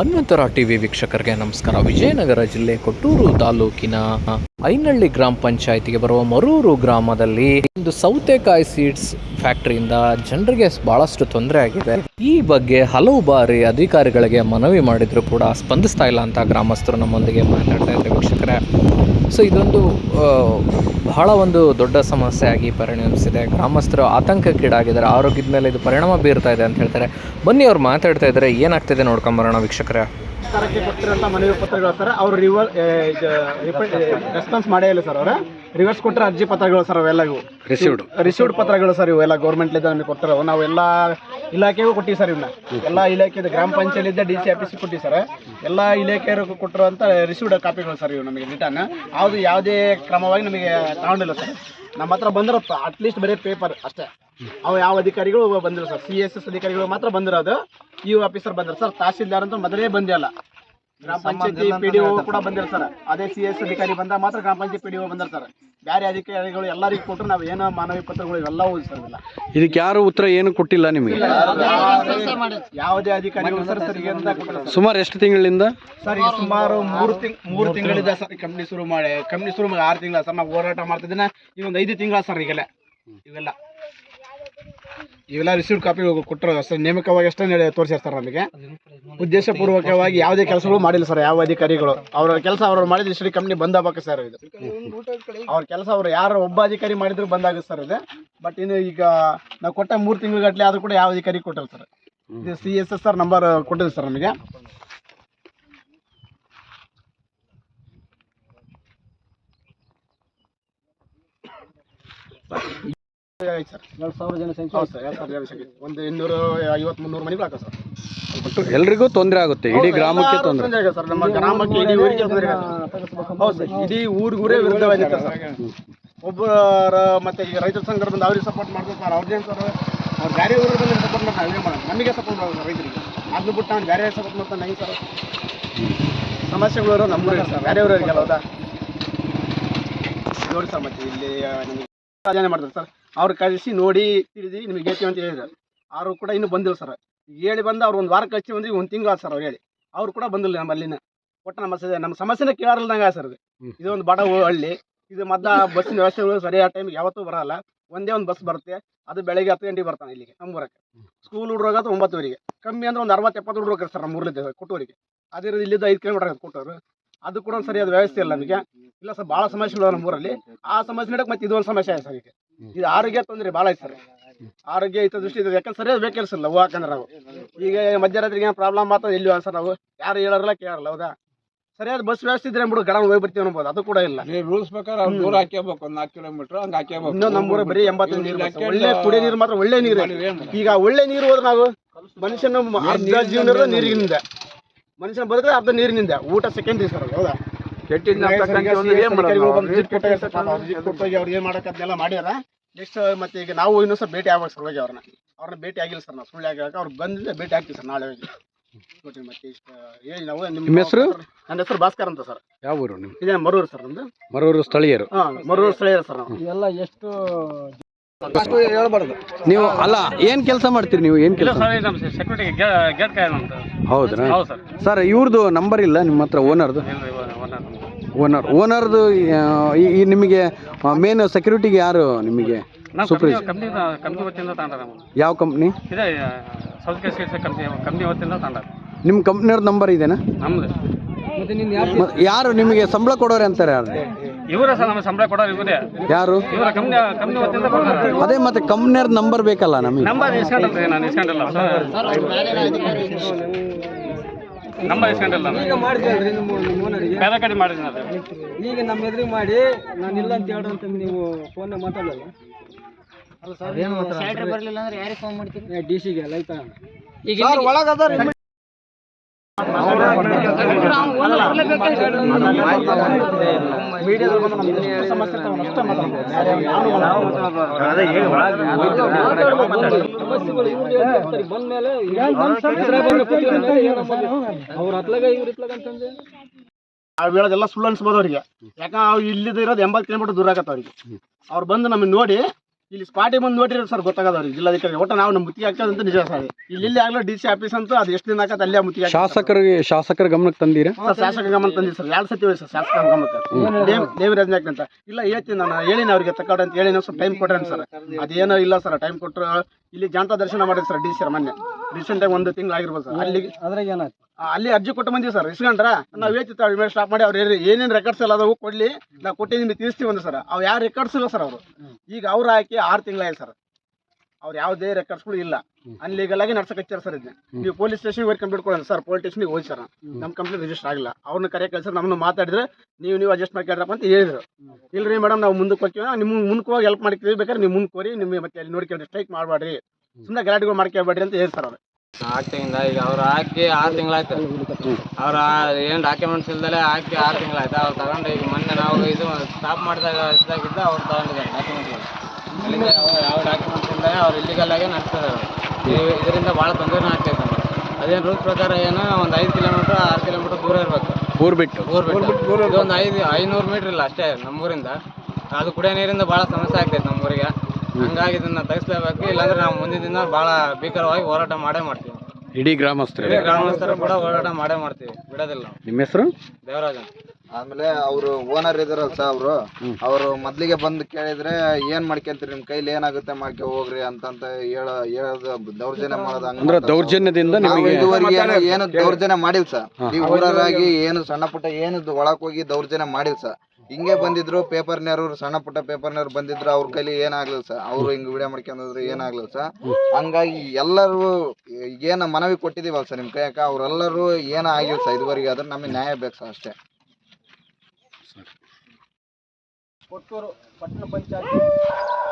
ಹನುಮಂತರ TV ವೀಕ್ಷಕರಿಗೆ ನಮಸ್ಕಾರ. ವಿಜಯನಗರ ಜಿಲ್ಲೆ ಕೊಟ್ಟೂರು ತಾಲೂಕಿನ ಐನಹಳ್ಳಿ ಗ್ರಾಮ ಪಂಚಾಯತಿಗೆ ಬರುವ ಮರೂರು ಗ್ರಾಮದಲ್ಲಿ ಒಂದು ಸೌತೆಕಾಯಿ ಸೀಡ್ಸ್ ಫ್ಯಾಕ್ಟರಿಯಿಂದ ಜನರಿಗೆ ಬಹಳಷ್ಟು ತೊಂದರೆ ಆಗಿದೆ. ಈ ಬಗ್ಗೆ ಹಲವು ಬಾರಿ ಅಧಿಕಾರಿಗಳಿಗೆ ಮನವಿ ಮಾಡಿದ್ರು ಕೂಡ ಸ್ಪಂದಿಸ್ತಾ ಇಲ್ಲ ಅಂತ ಗ್ರಾಮಸ್ಥರು ನಮ್ಮೊಂದಿಗೆ ಮಾತಾಡ್ತಾ ಇದ್ದಾರೆ ವೀಕ್ಷಕರೇ. ಸೊ ಇದೊಂದು ಬಹಳ ಒಂದು ದೊಡ್ಡ ಸಮಸ್ಯೆ ಆಗಿ ಪರಿಣಮಿಸಿದೆ. ಗ್ರಾಮಸ್ಥರು ಆತಂಕಕ್ಕೀಡಾಗಿದ್ದಾರೆ. ಆರೋಗ್ಯದ ಮೇಲೆ ಇದು ಪರಿಣಾಮ ಬೀರ್ತಾ ಇದೆ ಅಂತ ಹೇಳ್ತಾರೆ. ಬನ್ನಿ ಅವ್ರು ಮಾತಾಡ್ತಾ ಇದ್ದಾರೆ. ಏನಾಗ್ತಿದೆ ನೋಡ್ಕೊಂಬರೋಣ ವೀಕ್ಷಕರೇ. ಸರ್ಕಾರಕ್ಕೆ ಕೊಟ್ಟಿರೋಂಥ ಮನವಿ ಪತ್ರಗಳು ಸರ್ ಅವ್ರು ರಿವರ್ ರೆಸ್ಪಾನ್ಸ್ ಮಾಡೇ ಇಲ್ಲ ಸರ್ ಅವರ. ರಿವರ್ಸ್ ಕೊಟ್ಟರೆ ಅರ್ಜಿ ಪತ್ರಗಳು ಸರ್ ಅವೆಲ್ಲ ಇವು. ರಿಸೀವ್ಡ್ ರಿಸೀವ್ಡ್ ಪತ್ರಗಳು ಸರ್ ಇವೆಲ್ಲ ಗೌರ್ಮೆಂಟ್ಲಿಂದ ನಮಗೆ ಕೊಟ್ಟಿರೋ ನಾವು ಎಲ್ಲ ಇಲಾಖೆಗೂ ಕೊಟ್ಟಿವಿ ಸರ್ ಇವನ್ನ ಎಲ್ಲ ಇಲಾಖೆ ಗ್ರಾಮ ಪಂಚಾಯತಿಯಿಂದ ಡಿ ಸಿ ಆಫೀಸ್ ಕೊಟ್ಟಿವಿ ಸರ್. ಎಲ್ಲ ಇಲಾಖೆಯವರು ಕೊಟ್ಟಿರುವಂಥ ರಿಸೀವ್ಡ್ ಕಾಪಿಗಳು ಸರ್ ಇವು ನಮಗೆ ರಿಟರ್ನ್ ಯಾವುದು ಯಾವುದೇ ಕ್ರಮವಾಗಿ ನಮಗೆ ತಗೊಂಡಿಲ್ಲ ಸರ್. ನಮ್ಮ ಹತ್ರ ಬಂದ್ರೆ ಅಟ್ಲೀಸ್ಟ್ ಬರೀ ಪೇಪರ್ ಅಷ್ಟೇ. ಅವು ಯಾವ ಅಧಿಕಾರಿಗಳು ಬಂದಿರ ಸರ್? ಸಿ ಎಸ್ ಎಸ್ ಅಧಿಕಾರಿಗಳು ಮಾತ್ರ ಬಂದಿರೋದು. ಇ ಆಫೀಸರ್ ಬಂದಿರ ಸರ್. ತಹಸೀಲ್ದಾರ್ ಅಂತ ಮೊದಲೇ ಬಂದಿಲ್ಲ. ಗ್ರಾಮ ಪಂಚಾಯತಿ ಪಿ ಡಿ ಕೂಡ ಬಂದಿರ ಸರ್. ಅದೇ ಸಿ ಎಸ್ ಅಧಿಕಾರಿ ಬಂದ ಮಾತ್ರ ಗ್ರಾಮ ಪಂಚಾಯತಿ ಪಿ ಡಿ ಬಂದಿರ ಸರ್. ಬೇರೆ ಅಧಿಕಾರಿಗಳು ಎಲ್ಲರಿಗೂ ಕೊಟ್ಟರು ನಾವು ಏನೋ ಮಾನವೀಯ ಪತ್ರಗಳು ಇವೆಲ್ಲ ಓದಿ ಸರ್ ಇಲ್ಲ ಇದಕ್ಕೆ ಯಾರು ಉತ್ತರ ಏನು ಕೊಟ್ಟಿಲ್ಲ ನಿಮಗೆ? ಯಾವುದೇ ಅಧಿಕಾರಿಗಳು ಸರ್ ಸರಿಗೆ ಅಂತ ಕೊಟ್ಟಿಲ್ಲ ಸರ್. ಸುಮಾರು ಎಷ್ಟು ತಿಂಗಳಿಂದ? ಸರ್ ಈಗ ಸುಮಾರು ಮೂರು ತಿಂಗ್ ಮೂರು ತಿಂಗಳಿದೆ ಸರ್ ಕಂಪ್ನಿ ಶುರು ಮಾಡಿ ಕಂಪ್ನಿ ಶುರು ಮಾಡಿ ಆರು ತಿಂಗಳ ಸರ್ ನಾವು ಹೋರಾಟ ಮಾಡ್ತಿದ್ದೀನ. ಈಗ ಒಂದು ಐದು ತಿಂಗಳ ಸರ್ ಈಗಲೇ. ಇವೆಲ್ಲ. ಇವೆಲ್ಲ ರಿಸೀವ್ಡ್ ಕಾಪಿ ಕೊಟ್ಟರು. ಸರ್ ನೇಮಕವಾಗಿ ಅಷ್ಟೇ ತೋರಿಸ್ಯಾರ ಸರ್ ನಮಗೆ. ಉದ್ದೇಶಪೂರ್ವಕವಾಗಿ ಯಾವುದೇ ಕೆಲಸಗಳು ಮಾಡಿಲ್ಲ ಸರ್ ಯಾವ ಅಧಿಕಾರಿಗಳು. ಅವರ ಕೆಲಸ ಅವರು ಮಾಡಿದ್ರೆ ಇಷ್ಟು ಕಂಪ್ನಿ ಬಂದಾಗಬೇಕು ಸರ್ ಇದು. ಅವ್ರ ಕೆಲಸ ಅವರು ಯಾರು ಒಬ್ಬ ಅಧಿಕಾರಿ ಮಾಡಿದ್ರು ಬಂದಾಗ ಸರ್ ಇದು. ಬಟ್ ಇನ್ನು ಈಗ ನಾವು ಕೊಟ್ಟ ಮೂರು ತಿಂಗಳ ಆದ್ರೂ ಕೂಡ ಯಾವ ಅಧಿಕಾರಿ ಕೊಟ್ಟಿಲ್ಲ ಸರ್ ಇದು C S S R number ಕೊಟ್ಟಿದೆ ಸರ್ ನಮಗೆ. ಆಯ್ತು ಸರ್. ಎರಡು ಸಾವಿರ ಜನಸಂಖ್ಯೆ ಹೌದು ಸರ್ ಎರಡು ಸಾವಿರ ಜನಸಂಖ್ಯೆ ಒಂದು ಇನ್ನೂರು ಐವತ್ತು ಮುನ್ನೂರು ಮನೆಗಳು ಹಾಕ ಸರ್. ಎಲ್ರಿಗೂ ತೊಂದರೆ ಆಗುತ್ತೆ ಇಡೀ ಗ್ರಾಮಕ್ಕೆ ತೊಂದರೆ. ತೊಂದರೆ ಆಗಿದೆ ಸರ್ ನಮ್ಮ ಗ್ರಾಮಕ್ಕೆ ಇಡೀ ಊರಿಗೆ ತೊಂದರೆ ಹೌದು ಸರ್ ಇಡೀ ಊರಿಗೂರೇ ವಿರುದ್ಧವಾಗಿತ್ತು ಸರ್. ಒಬ್ಬರ ಮತ್ತೆ ಈಗ ರೈತರ ಸಂಘ ಬಂದು ಅವ್ರಿಗೆ ಸಪೋರ್ಟ್ ಮಾಡ್ತಾರೆ ಸರ್ ಅವ್ರದ್ದೇನು ಸರ್? ಅವ್ರು ಬೇರೆ ಊರು ಬಂದು ಸಪೋರ್ಟ್ ಮಾಡ್ತಾರೆ ನಾವೇ ಮಾಡೋದು. ನಮಗೆ ಸಪೋರ್ಟ್ ಮಾಡೋದು ರೈತರಿಗೆ. ಅದನ್ನು ಬಿಟ್ಟು ನಾನು ಬೇರೆ ಸಪೋರ್ಟ್ ಮಾಡ್ತಾನೆ ಹೆಂಗೆ ಸರ್? ಸಮಸ್ಯೆಗಳು ಇರೋ ನಮ್ಮೂರಿಗೆ ಸರ್ ಬೇರೆ ಊರಿಗೆ ಹೌದಾ? ನೋಡಿ ಸರ್ ಮತ್ತೆ ಇಲ್ಲಿ ನಿಮಗೆ ಸಾಧನೆ ಮಾಡ್ತಾರೆ ಸರ್. ಅವ್ರು ಕಳಿಸಿ ನೋಡಿ ತಿಳಿದು ನಿಮಗೆ ಗೆಲ್ತೀವಿ ಅಂತ ಹೇಳಿದ್ರು. ಅವರು ಕೂಡ ಇನ್ನೂ ಬಂದಿಲ್ಲ ಸರ್ ಹೇಳಿ ಬಂದು ಅವ್ರು ಒಂದು ವಾರ ಕಳಿಸಿ ಬಂದ್ರಿ ಒಂದು ತಿಂಗಳ ಸರ್ ಅವ್ರು ಹೇಳಿ. ಅವ್ರು ಕೂಡ ಬಂದಿಲ್ಲ ನಮ್ಮ ಅಲ್ಲಿನ. ಒಟ್ಟು ನಮ್ಮ ಸಮಸ್ಯೆ ನಮ್ಮ ಸಮಸ್ಯೆನೇ ಕೇಳಾರಿಲ್ದಂಗೆ ಸರ್ ಇದು ಇದೊಂದು ಒಂದು ಬಡ ಹಳ್ಳಿ. ಇದು ಮೊದಲ ಬಸ್ಸಿನ ವ್ಯವಸ್ಥೆಗಳು ಸರಿಯಾದ ಟೈಮಿಗೆ ಯಾವತ್ತೂ ಬರಲ್ಲ. ಒಂದೇ ಒಂದು ಬಸ್ ಬರುತ್ತೆ. ಅದು ಬೆಳಗ್ಗೆ ಹತ್ತು ಗಂಟೆಗೆ ಬರ್ತಾನೆ ಇಲ್ಲಿಗೆ ನಮ್ಮೂರಕ್ಕೆ. ಸ್ಕೂಲ್ ಹುಡುಗತ್ತು ಒಂಬತ್ತುವರೆಗೆ ಕಮ್ಮಿ ಅಂದ್ರೆ ಒಂದು ಅರವತ್ತು ಎಪ್ಪತ್ತು ಹುಡುಗರು ಸರ್ ನಮ್ಮ ಊರಲ್ಲಿ ಕೊಟ್ಟೂರಿಗೆ. ಅದೇ ಇಲ್ಲಿದ್ದ ಐದು ಕಿಲೋಮೀಟರ್ ಕೊಟ್ಟವರು ಅದು ಕೂಡ ಸರಿಯಾದ ವ್ಯವಸ್ಥೆ ಇಲ್ಲ ನಮಗೆ. ಇಲ್ಲ ಸರ್ ಭಾಳ ಸಮಸ್ಯೆಗಳು ನಮ್ಮ ಊರಲ್ಲಿ. ಆ ಸಮಸ್ಯೆ ನಡಕ್ಕೆ ಮತ್ತೆ ಇದೊಂದು ಸಮಸ್ಯೆ ಆಯ್ತು ಸರ್ ಈಗ. ಇದು ಆರೋಗ್ಯ ತೊಂದರೆ ಭಾಳ ಐತೆ ಸರ್. ಆರೋಗ್ಯ ಹಿತ ದೃಷ್ಟಿ ಇದೆ ಯಾಕಂದ್ರೆ ಸರಿಯಾದ ಬೇಕಿಲ್ಲ ಹೂ ಹಾಕಂದ್ರೆ ನಾವು. ಈಗ ಮಧ್ಯರಾತ್ರಿಗೆ ಏನು ಪ್ರಾಬ್ಲಮ್ ಮಾತ್ರ ಇಲ್ಲಿ ಸರ್ ನಾವು? ಯಾರು ಹೇಳೋರಲ್ಲ ಕೇಳಲ್ಲ ಹೌದಾ? ಸರಿಯಾದ ಬಸ್ ವ್ಯವಸ್ಥೆ ಇದ್ರೆ ಬಿಡು ಗಡ ಹೋಗಿ ಬರ್ತೀವಿ ಅನ್ಬೋದು ಅದು ಕೂಡ ಇಲ್ಲ. ನೀವು ರೂಲ್ಸ್ ಪ್ರಕಾರ ಅವ್ರು ದೂರ ಹಾಕಬೇಕು ಒಂದು ನಾಲ್ಕು ಕಿಲೋಮೀಟರ್ ಹಂಗೆ ಹಾಕಬೇಕು ಇನ್ನೂ ನಮ್ಮೂರ ಬರೀ ಎಂಬತ್ತು ನೀರು ಒಳ್ಳೆ ಕುಡಿಯೋ ನೀರು ಮಾತ್ರ ಒಳ್ಳೆ ನೀರು. ಈಗ ಒಳ್ಳೆ ನೀರು ಹೋದ್ರೆ ನಾವು ಮನುಷ್ಯನ ಜೀವನ ನೀರಿನಿಂದ. ಮನುಷ್ಯನ ಬದುಕಿದ್ರೆ ಅರ್ಧ ನೀರಿನಿಂದ ಊಟ ಸೆಕೆಂಡ್ ಸರ್ ಹೌದಾ? ಏನ್ ಕೊಟ್ಟಾಗ ಅವ್ರು ಕೊಟ್ಟೋಗಿ ಅವ್ರು ಮಾಡ್ಯಾರ. ನೆಕ್ಸ್ಟ್ ಮತ್ತೆ ಈಗ ನಾವು ಇನ್ನೂ ಸರ್ ಭೇಟಿ ಆಗ್ಬೇಕು ಸರ್ ಹೋಗಿ ಅವ್ರನ್ನ. ಅವ್ರನ್ನ ಭೇಟಿ ಆಗಿಲ್ಲ ಸರ್ ನಾವು ಸುಳ್ಳು ಆಗಿ ಅವ್ರು ಬಂದಿಂದ ಭೇಟಿ ಆಗ್ತೀವಿ ಸರ್ ನಾಳೆ ಹೋಗಿ. ನೋಡ್ರಿ ಮತ್ತೆ ಇಷ್ಟು ಹೇಳಿ ನಾವು ನಿಮ್ಮ ಹೆಸರು? ನನ್ನ ಹೆಸರು ಭಾಸ್ಕರ್ ಅಂತ ಸರ್. ಯಾವ ಊರು ನಿಮ್ದು ಇದೇ ಮರೂರು ಸರ್ ನಮ್ದು. ಮರೂರು ಸ್ಥಳೀಯರು. ಹಾಂ ಮರೂರು ಸ್ಥಳೀಯರು ಸರ್ ನಾವು. ಎಲ್ಲ ಎಷ್ಟು ನೀವು ಅಲ್ಲ ಏನ್ ಕೆಲಸ ಮಾಡ್ತೀರಿ ನೀವು? ಏನ್ ಕೆಲಸ? ಹೌದ್ರ? ಸರ್. ಸರ್ ಇವ್ರದ್ದು ನಂಬರ್ ಇಲ್ಲ ನಿಮ್ಮ ಹತ್ರ ಓನರ್ದು ಓನರ್ ಓನರ್ದು ಈ ನಿಮಗೆ ಮೇನ್ ಸೆಕ್ಯೂರಿಟಿಗೆ ಯಾರು ನಿಮಗೆ ಸೂಪರ್ವೈಸರ್ ಯಾವ ಕಂಪ್ನಿ ನಿಮ್ಮ ಕಂಪ್ನಿಯವ್ರ ನಂಬರ್ ಇದೇನಾ? ಯಾರು ನಿಮಗೆ ಸಂಬಳ ಕೊಡೋರೆ ಅಂತಾರೆ ಯಾರು ಇವರೇ ಸರ್ ನಮಗೆ ಸಂಬಳ ಕೊಡೋರು ಇವರೇ. ಯಾರು? ಇವರ ಕಂಪ್ನಿ ಕಂಪ್ನಿ ವತಿಯಿಂದ ಕೊಡ್ತಾರೆ. ಅದೇ ಮತ್ತೆ ಕಂಪ್ನಿಯವ್ರ ನಂಬರ್ ಬೇಕಲ್ಲ ನಮಗೆ? ನಂಬರ್ ಇಸ್ಕೊಂಡಿಲ್ರಿ ನಾನು ಇಸ್ಕೊಂಡಿಲ್ಲ. ನಂಬರ್ ಇಸ್ಕೊಂಡಿಲ್ಲ. ಈಗ ಮಾಡಿದ್ರಿ ನಿಮ್ಮ ನಿಮ್ಮ ಓನರಿಗೆ ಬೇರೆ ಕಡೆ ಮಾಡಿದ್ದೀನಿ ಅದು ಈಗ ನಮ್ಮ ಎದುರಿಗೆ ಮಾಡಿ ನಾನು ಇಲ್ಲ ಅಂತ ಹೇಳ್ರಿ ಅಂತ ನೀವು ಫೋನ್ ಮಾತಾಡಲ್ಲ ಬರಲಿಲ್ಲ ಅಂದ್ರೆ ಯಾರಿಗೆ ಫೋನ್ ಮಾಡ್ತೀರಿ? ಡಿ ಸಿಗೆ ಲೈತ ಈಗ ಬಂದ್ಮೇಲೆ ಹೇಳೋದೆಲ್ಲ ಸುಳ್ಳು ಅನ್ಸ್ಬೋದು ಅವ್ರಿಗೆ ಯಾಕಂದ್ರೆ ಅವ್ರು ಇಲ್ಲಿದ್ದು ಇರೋದು ಎಂಬತ್ತು ಕಿಲೋಮೀಟರ್ ದೂರ ಆಗತ್ತೆ ಅವ್ರಿಗೆ. ಅವ್ರು ಬಂದು ನಮಗೆ ನೋಡಿ ಇಲ್ಲಿ ಸ್ಪಾಟಿ ಬಂದು ನೋಡಿರಿ ಸರ್ ಗೊತ್ತಾಗದವ್ರಿ ಜಿಲ್ಲಾಧಿಕಾರಿ. ಒಟ್ಟು ನಾವು ನಮ್ಮ ಮುತ್ತಿಗೆ ಅಂತ ನಿಜ ಸರ್. ಇಲ್ಲಿ ಇಲ್ಲಿ ಆಗ್ಲೋ ಡಿ ಸಿ ಆಫೀಸ್ ಅಂತ ಅದು ಎಷ್ಟು ದಿನ ಹಾಕೋದು ಅಲ್ಲೇ ಮುತ್ತಿಗೆ. ಶಾಸಕರಿಗೆ ಶಾಸಕರ ಗಮನಕ್ಕೆ ತಂದಿರಿ? ಶಾಸಕ ಗಮನ ತಂದಿ ಸರ್. ಎರಡು ಸತಿ ಸರ್ ಶಾಸಕ ಗಮನಕ್ಕೆ. ದೇವ್ ದೇವರಾಜ್ ನಾಯ್ಕ ಅಂತ ಇಲ್ಲ ಹೇಳ್ತೀನಿ ನಾನು ಹೇಳಿನ ಅವ್ರಿಗೆ ತಕ್ಕಂತ ಅಂತ ಹೇಳಿ ಸ್ವಲ್ಪ ಟೈಮ್ ಕೊಟ್ರೇನು ಸರ್. ಅದೇನೋ ಇಲ್ಲ ಸರ್ ಟೈಮ್ ಕೊಟ್ಟರು ಇಲ್ಲಿ ಜನತಾ ದರ್ಶನ ಮಾಡಿದ್ರು ಸರ್ ಡಿ ಸಿ ಮೊನ್ನೆ. ರೀಸೆಂಟ್ ಆಗಿ ಒಂದು ತಿಂಗಳು ಆಗಿರ್ಬೋದು ಸರ್. ಅಲ್ಲಿ ಅದ್ರಾಗ ಏನಾಯ್ತು ಅಲ್ಲಿ ಅರ್ಜಿ ಕೊಟ್ಟು ಬಂದಿವಿ ಸರ್ ಇಸ್ಕೊಂಡ್ರ. ನಾವು ಹೇಳ್ತಿತ್ತು ಇಮೇಲೆ ಸ್ಟಾಪ್ ಮಾಡಿ ಅವ್ರು ಏನೇನು ರೆಕಾರ್ಡ್ಸ್ ಎಲ್ಲ ಅದಾವು ಕೊಡ್ಲಿ ನಾವು ಕೊಟ್ಟಿದ್ದೀನಿ ತಿಳಿಸ್ತೀವಿ ಒಂದು ಸರ್. ಅವು ಯಾರು ರೆಕಾರ್ಡ್ಸ್ ಇಲ್ಲ ಸರ್ ಅವರು. ಈಗ ಅವ್ರು ಹಾಕಿ ಆರು ತಿಂಗಳಾಯ್ತು ಸರ್. ಅವ್ರು ಯಾವುದೇ ರೆಕಾರ್ಡ್ಸ್ಗಳು ಇಲ್ಲ. ಅನ್ಲೀಗಲ್ ಆಗಿ ನಡ್ಸಕ್ ಹಚ್ಚಾರ ಸರ್ ಇದನ್ನ ನೀವು ಪೊಲೀಸ್ ಸ್ಟೇಷನ್ ಹೋಗಿ ಕಂಪ್ಲೇಂಟ್ ಕೊಡೋಣ ಸರ್ ಪೊಲೀಸ್ ಸ್ಟೇಷನ್ಗೆ ಹೋಗಿ ಸರ್. ನಮ್ಮ ಕಂಪ್ಲೇಂಟ್ ರಿಜಿಸ್ಟರ್ ಆಗಿಲ್ಲ. ಅವ್ರನ್ನ ಕರೆ ಕೆಲಸ ನಮ್ಮನ್ನು ಮಾತಾಡಿದ್ರೆ ನೀವು ನೀವು ಅಡ್ಜಸ್ಟ್ ಮಾಡ್ಕೊಳ್ರಪ್ಪ ಅಂತ ಹೇಳಿದ್ರು. ಇಲ್ರಿ ಮೇಡಮ್ ನಾವು ಮುಂದಕ್ಕೆ ಹೋಗ್ತೀವಿ. ನಿಮ್ಮ ಮುಂದಕ್ಕೆ ಹೋಗಿ ಹೆಲ್ಪ್ ಮಾಡ್ತೀವಿ. ಬೇಕಾದ್ರೆ ನೀವು ಮುಂದೆ ಕೋರಿ ನಿಮಗೆ ಮತ್ತೆ ಅಲ್ಲಿ ನೋಡ್ಕೊಂಡ್ರಿ ಸ್ಟ್ರೈಕ್ ಮಾಡಬೇಡ್ರಿ. ಸುಮ್ಮನೆ ಗಲಾಟೆಗಳು ಮಾಡ್ಕೊಬೇಡ್ರಿ ಅಂತ ಹೇಳಿ ಸರ್ ಅವ್ರು. ತಿಂಗಳಿಂದ ಈಗ ಅವ್ರು ಹಾಕಿ ಆರು ತಿಂಗಳಾಯ್ತು. ಅವ್ರ ಏನು ಡಾಕ್ಯುಮೆಂಟ್ಸ್ ಇಲ್ದಲೆ ಹಾಕಿ ಆರು ತಿಂಗಳಾಯ್ತು. ಅವ್ರು ತಗೊಂಡು ಈಗ ಮೊನ್ನೆ ನಾವು ಇದು ಸ್ಟಾಪ್ ಮಾಡಿದಾಗ ಇದಾಗಿದ್ದ ಅವ್ರು ತಗೊಂಡಿದ್ದಾರೆ. ಡಾಕ್ಯುಮೆಂಟ್ಸ್ ಅಲ್ಲಿಂದ ಯಾವ ಯಾವ ಡಾಕ್ಯುಮೆಂಟ್ಸ್ ಇಂದ ಅವ್ರು ಇಲ್ಲಿಗಲ್ ಆಗಿ ನಡೆಸ್ತಿದ್ದಾರೆ ಇದರಿಂದ ಭಾಳ ತೊಂದರೆ ಆಗ್ತೈತೆ ನಮಗೆ. ಅದೇನು ರೂಲ್ಸ್ ಪ್ರಕಾರ ಏನು ಒಂದು ಐದು ಕಿಲೋಮೀಟ್ರ್ ಆರು ಕಿಲೋಮೀಟ್ರ್ ದೂರ ಇರಬೇಕು. ಊರು ಬಿಟ್ಟು. ಊರು ಬಿಟ್ಟು. ಒಂದು ಐದು ಐನೂರು ಮೀಟ್ರ್ ಇಲ್ಲ ಅಷ್ಟೇ ನಮ್ಮೂರಿಂದ. ಅದು ಕುಡಿಯೋ ನೀರಿಂದ ಭಾಳ ಸಮಸ್ಯೆ ಆಗ್ತೈತೆ ನಮ್ಮೂರಿಗೆ. ಹಂಗಾಗಿ ಇದನ್ನ ತೆಗಿಸ್ಲೇಬೇಕು. ಇಲ್ಲಾಂದ್ರೆ ನಾವು ಮುಂದಿನ ದಿನ ಭಾಳ ಭೀಕರವಾಗಿ ಹೋರಾಟ ಮಾಡೇ ಮಾಡ್ತೀವಿ. ಇಡೀ ಗ್ರಾಮಸ್ಥರು. ಇಡೀ ಗ್ರಾಮಸ್ಥರು ಕೂಡ ಹೋರಾಟ ಮಾಡೇ ಮಾಡ್ತೀವಿ. ಬಿಡೋದಿಲ್ಲ. ನಿಮ್ಮ ಹೆಸರು? ದೇವರಾಜನ್ ಆಮೇಲೆ ಅವರು ಓನರ್ ಇದಾರಲ್ಲ ಸರ್ ಅವರು ಅವರು ಮೊದ್ಲಿಗೆ ಬಂದು ಕೇಳಿದ್ರೆ ಏನ್ ಮಾಡ್ಕೊಂತೀರಿ ನಿಮ್ ಕೈಲಿ ಏನಾಗುತ್ತೆ ಮಾಡ್ಕೊ ಹೋಗ್ರಿ ಅಂತಂತ ಹೇಳ ಹೇಳೋದು ದೌರ್ಜನ್ಯ ಮಾಡೋದು ಹಂಗ್ ಅಂದ್ರೆ ದೌರ್ಜನ್ಯದಿಂದ ನಿಮಗೆ ಇದುವರೆಗೆ ಏನು ಏನು ದೌರ್ಜನ್ಯ ಮಾಡಿಲ್ಲ ಸರ್ ಈ ಊರರಾಗಿ ಏನು ಸಣ್ಣ ಪುಟ್ಟ ಏನು ಒಳಕ್ ಹೋಗಿ ದೌರ್ಜನ್ಯ ಮಾಡಿಲ್ಲ ಸರ್ ಹಿಂಗೆ ಬಂದಿದ್ರು ಪೇಪರ್ನವ್ರು ಸಣ್ಣ ಪುಟ್ಟ ಪೇಪರ್ನವ್ರು ಬಂದಿದ್ರು ಅವ್ರ ಕೈಲಿ ಏನಾಗ್ಲಿಲ್ಲ ಸರ್ ಅವ್ರು ಹಿಂಗ್ ವಿಡಿಯೋ ಮಾಡ್ಕೊಂಡಿದ್ರು ಏನಾಗ್ಲಿಲ್ಲ ಸರ್ ಹಂಗಾಗಿ ಎಲ್ಲರೂ ಏನ ಮನವಿ ಕೊಟ್ಟಿದೀವಲ್ಲ ಸರ್ ನಿಮ್ ಕೈಯಾಕ ಅವ್ರೆಲ್ಲರೂ ಏನ ಆಗಿಲ್ಲ ಸರ್ ಇದುವರೆಗೆ ಅದ್ರ ನಮಗೆ ನ್ಯಾಯ ಬೇಕು ಸರ್ ಅಷ್ಟೇ. ಕೊಟ್ಟೂರು ಪಟ್ಟಣ ಪಂಚಾಯತಿ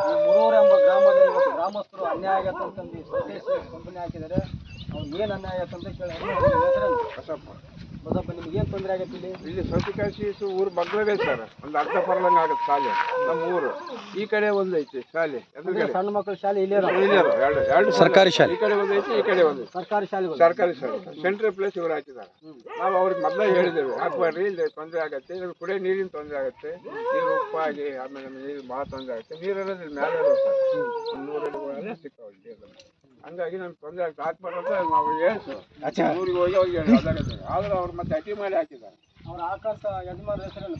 ಈ ಮುರೂರು ಎಂಬ ಗ್ರಾಮದಲ್ಲಿ ಇವತ್ತು ಗ್ರಾಮಸ್ಥರು ಅನ್ಯಾಯ ಆಗತ್ತಂತಂದು ಸ್ವದೇಶಿ ಕಂಪನಿ ಹಾಕಿದ್ದಾರೆ. ಏನು ಅನ್ಯಾಯ ಆಗತ್ತೆ ಅಂತ ಕೇಳಿ ಬಸಪ್ಪ. ಬಸಪ್ಪ ನಿಮ್ಗೆ ಏನು ತೊಂದರೆ ಆಗತ್ತೆ ಇಲ್ಲಿ? ಇಲ್ಲಿ ಸೌತಿಕಾಶಿ ಊರು ಮಗ್ಳವೇ ಸರ್. ಒಂದು ಅರ್ಧ ಪರ್ಲಂಗ್ ಆಗುತ್ತೆ ಶಾಲೆ. ನಮ್ಮ ಊರು. ಈ ಕಡೆ ಒಂದು ಐತಿ ಶಾಲೆ. ಎದುರುಗಡೆ. ಸಣ್ಣ ಮಕ್ಕಳ ಶಾಲೆ ಇಲ್ಲೇ. ಇಲ್ಲಿ ಎರಡು ಎರಡು ಸರ್ಕಾರಿ ಶಾಲೆ. ಈ ಕಡೆ ಒಂದೈತಿ ಐತಿ ಈ ಕಡೆ ಒಂದು ಐತಿ ಸರ್ಕಾರಿ ಶಾಲೆಗಳು ಸರ್ಕಾರಿ ಶಾಲೆ. ಸೆಂಟ್ರಲ್ ಪ್ಲೇಸ್ ಇವ್ರು ಹಾಕಿದ್ದಾರೆ. ನಾವು ಅವ್ರಿಗೆ ಮೊದಲೇ ಹೇಳಿದ್ದೇವೆ ಹಾಕ್ಬಾರ್ರಿ ಇಲ್ಲಿ ತೊಂದರೆ ಆಗತ್ತೆ. ಇದ್ರ ಕುಡಿಯೋ ನೀರಿನ ತೊಂದರೆ ಆಗುತ್ತೆ. ನೀರು ಉಪ್ಪಾಗಿ ಆಮೇಲೆ ನೀರು ಭಾಳ ತೊಂದರೆ ಆಗುತ್ತೆ. ನೀರು ಅನ್ನೋದ್ರ ಮೇಲೆ ಇರೋದು ಸರ್. ಒಂದು ನೀರು. ಹಂಗಾಗಿ ನಮ್ಗೆ ತೊಂದರೆ ಆಗ್ತದೆ ಹಾಕ್ಬಾರ್ದು ಅಂತ ನಾವು ಹೇಳ್ತೀವಿ ಊರಿಗೆ ಹೋಗಿ ಹೋಗಿ ಅದಾಗತ್ತೆ ಆದ್ರೆ ಅವ್ರು ಮತ್ತೆ ಅಟಿ ಮಾಡಿ ಹಾಕಿದ್ದಾರೆ. ಅವ್ರ ಆಕಾಶ ಯಜಮಾನ ಹೆಸರಲ್ಲಿ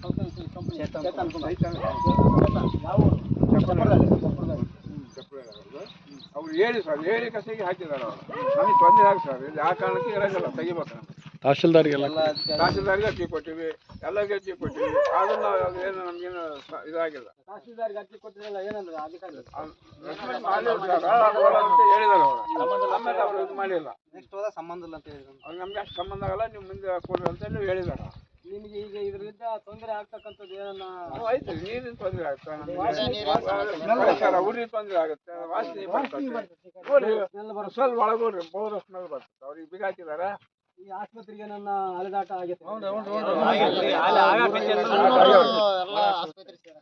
ಯಾವ. ಅವ್ರು ಹೇಳಿ ಸರ್ ಹೇಳಿ ಕಸಿಗೆ ಹಾಕಿದ್ದಾರೆ ಅವರು. ನಮಗೆ ತೊಂದರೆ ಆಗಿ ಸರ್. ಇಲ್ಲಿ ಆ ಕಾರಣಕ್ಕೆ ಇರೋಂಗಿಲ್ಲ ತೆಗಿಬೇಕು ನಮ್ಗೆ. ತಹಶೀಲ್ದಾರ್ಗೆಲ್ಲ ತಹಶೀಲ್ದಾರ್ಗೆ ಅರ್ಜಿ ಕೊಟ್ಟಿವಿ ಎಲ್ಲರಿಗೆ ಅರ್ಜಿ ಕೊಟ್ಟಿವಿ. ಆದ್ರೂ ನಾವು ಏನು ನಮಗೇನು ಸ- ಇದಾಗಿಲ್ಲ. ತಹಸೀಲ್ದಾರ್ಗೆ ಅರ್ಜಿ ಕೊಟ್ಟಿರಲ್ಲ ಏನಂದ್ರೆ ಅಧಿಕಾರಿ ಮಾಡಿಲ್ಲ ಸರ್, ಅದು ಹೇಳಿದಾರೆ ಅವರು. ಆಮೇಲೆ ಅವರು ಇದು ಮಾಡಿಲ್ಲ. ನೆಕ್ಸ್ಟ್ ಹೋದ ಸಂಬಂಧ ಇಲ್ಲ ಅಂತ ಹೇಳಿದ್ರು. ಅವ್ರು ನಮ್ಗೆ ಅಷ್ಟು ಸಂಬಂಧ ಆಗಲ್ಲ ನೀವು ಮುಂದೆ ಕೊಡ್ರಿ ಅಂತ ಹೇಳಿ ಹೇಳಿದಾರೆ. ನಿಮಗೆ ಈಗ ಇದರಿಂದ ತೊಂದರೆ ಆಗ್ತಕ್ಕಂಥದ್ದು ಏನನ್ನ? ಆಯ್ತು ನೀರಿನ ತೊಂದರೆ ಆಗುತ್ತೆ ನಮ್ಗೆ ಸರ್ ಊರಿನ ತೊಂದರೆ ಆಗುತ್ತೆ. ವಾಸನೆ ಬರ್ತದೆ. ನೋಡಿ ಸ್ವಲ್ಪ ಒಳಗೋಡ್ರಿ ಬೋರ್ ಸ್ಮೆಲ್ ಬರ್ತದೆ. ಅವ್ರಿಗೆ ಬೀಗ ಹಾಕಿದಾರೆ ಈ ಆಸ್ಪತ್ರೆಗೆ ನನ್ನ ಅಲೆದಾಟ ಆಗೈತೆ.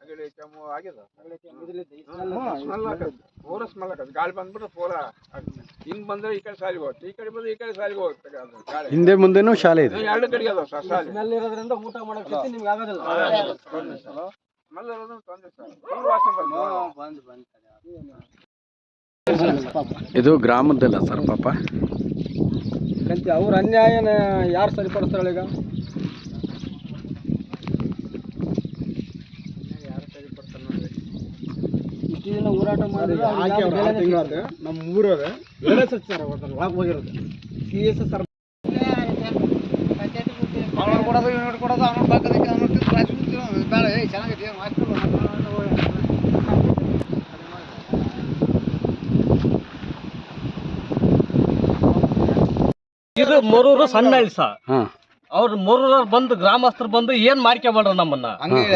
ನೆಗಡಿ ಕೆಮ್ಮು ಆಗಿದೆ. ಸ್ಮೆಲ್ ಆಗತ್ತೆ ಪೂರ ಸ್ಮೆಲ್ ಆಗತ್ತೆ ಗಾಳಿ ಬಂದ್ಬಿಟ್ರೆ ಪೂರ ಆಗತ್ತೆ. ಹಿಂಗ್ ಬಂದ್ರೆ ಈ ಕಡೆ ಸಾಲಿಗೆ ಹೋಗುತ್ತೆ ಈ ಕಡೆ ಬಂದ್ರೆ ಈ ಕಡೆ ಸಾಲಿಗೆ ಹೋಗುತ್ತೆ ಅದು ಗಾಳಿ. ಹಿಂದೆ ಮುಂದೆನೂ ಶಾಲೆ ಇದೆ. ಎರಡು ಕಡೆಗೆ ಅದಾವ ಸರ್ ಶಾಲೆ ಸ್ಮೆಲ್ ಇರೋದ್ರಿಂದ ಊಟ ಮಾಡೋಕೆ ನಿಮ್ಗೆ ಆಗೋದಿಲ್ಲ. ಸ್ಮೆಲ್ ತೊಂದ್ರೆ ಸರ್. ಇದು ಗ್ರಾಮದ್ದಲ್ಲ ಸರ್ ಪಾಪ. ಕಂತಿ ಅವ್ರ ಅನ್ಯಾಯನ ಯಾರು ಸರಿಪಡಿಸ್ತಾರಲ್ಲ ಈಗ ಇಷ್ಟು ದಿನ ಹೋರಾಟ ಮಾಡಿದ್ರೆ ನಮ್ಮ ಊರವ್ರೆ ಸತಿ ಸರ್ ಒಳಗೆ ಹೋಗಿರೋದು ಸಿ ಎಸ್ ಸರ್ ಕೊಡೋದು ಇವ್ನು ಕೊಡೋದು ಅವ್ನ ಅವ್ನು ಬೇಡ ಏ ಚೆನ್ನಾಗಿದೆ ಇದು ಮೂರೂರು ಸಣ್ಣ ಹಳ್ಳಿ ಸರ್ ಅವ್ರು ಮೂರು ಬಂದು ಗ್ರಾಮಸ್ಥರು ಬಂದು ಏನ್ ಮಾಡ್ಕೊಬೇಡ್ರಿ ನಮ್ಮನ್ನ? ಅದೇ